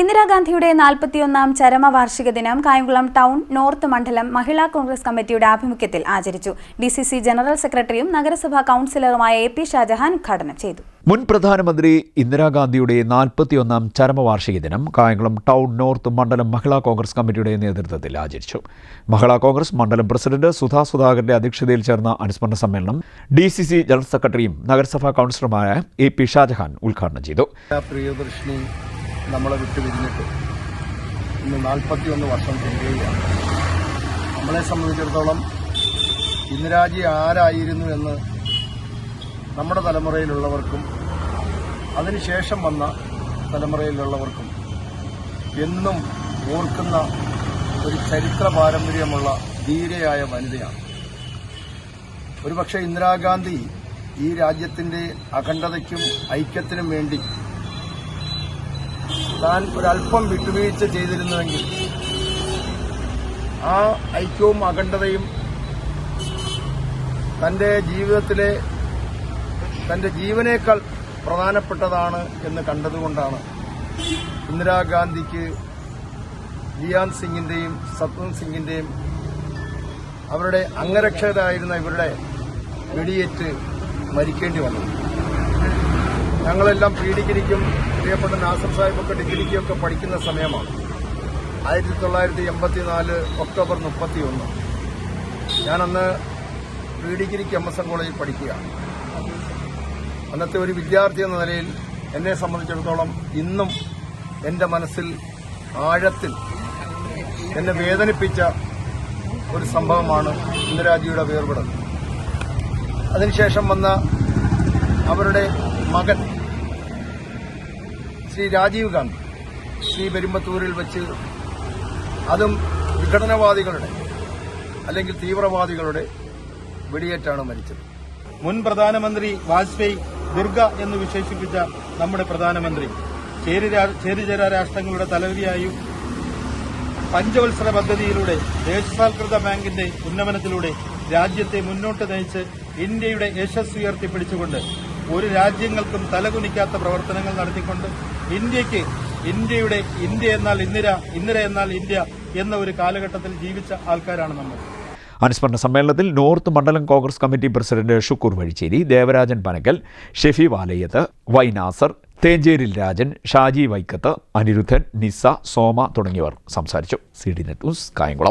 ഇന്ദിരാഗാന്ധിയുടെ നാൽപ്പത്തിയൊന്നാം ചരമവാർഷിക ദിനം Kayamkulam town north മണ്ഡലം മഹിളാ കോൺഗ്രസ് കമ്മിറ്റിയുടെ ആഭിമുഖ്യത്തിൽ ആചരിച്ചു. ഡി സി സി ജനറൽ സെക്രട്ടറിയും നഗരസഭാ കൌൺസിലറുമായ എ പി ഷാജഹാൻ ഉദ്ഘാടനം ചെയ്തു. മുൻ പ്രധാനമന്ത്രി ഇന്ദിരാഗാന്ധിയുടെ നാൽപ്പത്തിയൊന്നാം ചരമവാർഷിക ദിനം കായംകുളം ടൗൺ നോർത്ത് മണ്ഡലം മഹിളാ കോൺഗ്രസ് കമ്മിറ്റിയുടെ നേതൃത്വത്തിൽ ആചരിച്ചു. മഹിളാ കോൺഗ്രസ് മണ്ഡലം പ്രസിഡന്റ് സുധാ സുധാകരന്റെ അധ്യക്ഷതയിൽ ചേർന്ന അനുസ്മരണ സമ്മേളനം ഡി സി സി ജനറൽ സെക്രട്ടറിയും നഗരസഭാ കൌൺസിലറുമായ എ പി ഷാജഹാൻ ഉദ്ഘാടനം ചെയ്തു. നമ്മളെ വിട്ടു പിരിഞ്ഞിട്ട് ഇന്ന് നാൽപ്പത്തി ഒന്ന് വർഷം തിരികെയാണ് നമ്മളെ സംബന്ധിച്ചിടത്തോളം ഇന്ദിരാജി ആരായിരുന്നു എന്ന് നമ്മുടെ തലമുറയിലുള്ളവർക്കും അതിനുശേഷം വന്ന തലമുറയിലുള്ളവർക്കും എന്നും ഓർക്കുന്ന ഒരു ചരിത്ര പാരമ്പര്യമുള്ള ധീരയായ വനിതയാണ്. ഒരുപക്ഷെ ഇന്ദിരാഗാന്ധി ഈ രാജ്യത്തിന്റെ അഖണ്ഡതയ്ക്കും ഐക്യത്തിനും വേണ്ടി താൻ ഒരല്പം വിട്ടുവീഴ്ച ചെയ്തിരുന്നുവെങ്കിൽ ആ ഐക്യവും അഖണ്ഡതയും തന്റെ ജീവിതത്തിലെ തന്റെ ജീവനേക്കാൾ പ്രധാനപ്പെട്ടതാണ് എന്ന് കണ്ടതുകൊണ്ടാണ് ഇന്ദിരാഗാന്ധിക്ക് ജിയാൻ സിംഗിന്റെയും സത്വൻ സിംഗിന്റെയും അവരുടെ അംഗരക്ഷകരായിരുന്ന ഇവരുടെ വെടിയേറ്റ് മരിക്കേണ്ടി വന്നത് ഞങ്ങളെല്ലാം പ്രീ ഡിഗ്രിക്കും പ്രിയപ്പെട്ട നാസർ സാഹിബൊക്കെ ഡിഗ്രിക്കൊക്കെ പഠിക്കുന്ന സമയമാണ്. ആയിരത്തി തൊള്ളായിരത്തി എൺപത്തിനാല് ഒക്ടോബർ മുപ്പത്തി ഒന്ന് ഞാനന്ന് പ്രീ ഡിഗ്രിക്ക് എം എസ് കോളേജിൽ പഠിക്കുക അന്നത്തെ ഒരു വിദ്യാർത്ഥി എന്ന നിലയിൽ എന്നെ സംബന്ധിച്ചിടത്തോളം ഇന്നും എന്റെ മനസ്സിൽ ആഴത്തിൽ എന്നെ വേദനിപ്പിച്ച ഒരു സംഭവമാണ് ഇന്ദിരാജിയുടെ വേർപെടൽ. അതിനുശേഷം വന്ന അവരുടെ മകൻ ശ്രീ രാജീവ് ഗാന്ധി ശ്രീ പെരുമ്പത്തൂരിൽ വെച്ച് അതും വിഘടനവാദികളുടെ അല്ലെങ്കിൽ തീവ്രവാദികളുടെ വെടിയേറ്റാണ് മരിച്ചത്. മുൻ പ്രധാനമന്ത്രി വാജ്പേയി ദുർഗ എന്ന് വിശേഷിപ്പിച്ച നമ്മുടെ പ്രധാനമന്ത്രി ചേരിചേര രാഷ്ട്രങ്ങളുടെ തലവരിയായും പഞ്ചവത്സര പദ്ധതിയിലൂടെ ദേശസാൽകൃത ബാങ്കിന്റെ ഉന്നമനത്തിലൂടെ രാജ്യത്തെ മുന്നോട്ട് നയിച്ച് ഇന്ത്യയുടെ യശസ് ഉയർത്തിപ്പിടിച്ചുകൊണ്ട് ഒരു രാജ്യങ്ങൾക്കും തലകുനിക്കാത്ത പ്രവർത്തനങ്ങൾ നടത്തിക്കൊണ്ട് ഇന്ത്യയ്ക്ക് ഇന്ത്യയുടെ ഇന്ത്യ എന്നാൽ ഇന്ദിര ഇന്ദിര എന്നാൽ ഇന്ത്യ എന്ന ഒരു കാലഘട്ടത്തിൽ ജീവിച്ച ആൾക്കാരാണ് നമ്മൾ. അനുസ്മരണ സമ്മേളനത്തിൽ നോർത്ത് മണ്ഡലം Congress committee president Shukkur Vazhicheri Devarajan Panakkal Shefi Valayath Y Nasar Thencheril Rajan Shaji Vaikkath Aniruddhan Nisa Soma തുടങ്ങിയവർ സംസാരിച്ചു. C D net news Kayamkulam.